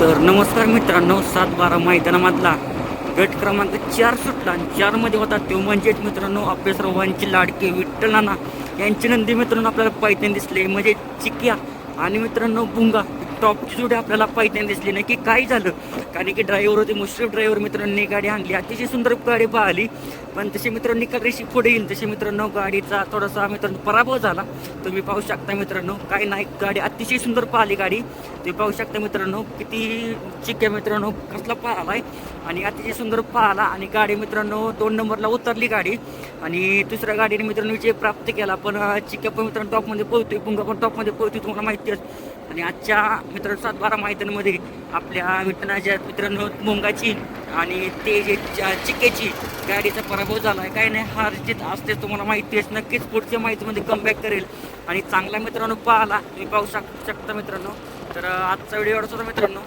तर नमस्कार मित्रांनो सात बारा मैदानामधला गट क्रमांक चार सुटला आणि चारमध्ये होता तो. म्हणजेच मित्रांनो अभ्यास सर्वांचे लाडके विठ्ठल नाना यांचे नंदी मित्रांनो आपल्याला पैठण दिसले. म्हणजे चिक्या आणि मित्रांनो बुंगा. टॉपची जोडी आपल्याला पैठण दिसली नाही की काय झालं. कारण की ड्रायव्हर होते मुश्रीफ ड्रायव्हर मित्रांनी गाडी आणली. अतिशय सुंदर गाडी पाहिली. पण तसे मित्रांनी निकाल रेषी पुढे येईल तसे मित्रांनो गाडीचा थोडासा मित्रांनो पराभव झाला. तुम्ही पाहू शकता मित्रांनो काय नाही गाडी अतिशय सुंदर पाहिली गाडी. तुम्ही पाहू शकता मित्रांनो किती चिक्या मित्रांनो कसला पाहिला आहे आणि अतिशय सुंदर पाहिला आणि गाडी मित्रांनो दोन नंबरला उतरली गाडी. आणि दुसऱ्या गाडीने मित्रांनो विजय प्राप्त केला पण चिक्या पण मित्रांनो टॉपमध्ये पोहोचतोय पुंगा पण टॉपमध्ये पोहोचतोय तुम्हाला माहिती आहे. आणि आजच्या मित्रांनो सात बारा मैदानामध्ये आपल्या मित्रांच्या मित्रांनो मुंगाची आणि ते जे च- चिक्याची गाडीचा पराभव झाला आहे काय नाही हार जीत असते तुम्हाला माहिती आहे. नक्कीच पुढच्या माहितीमध्ये कमबॅक करेल. आणि चांगला मित्रांनो पाहला तुम्ही पाहू शक शकता मित्रांनो. तर आजचा व्हिडिओ एवढाच मित्रांनो.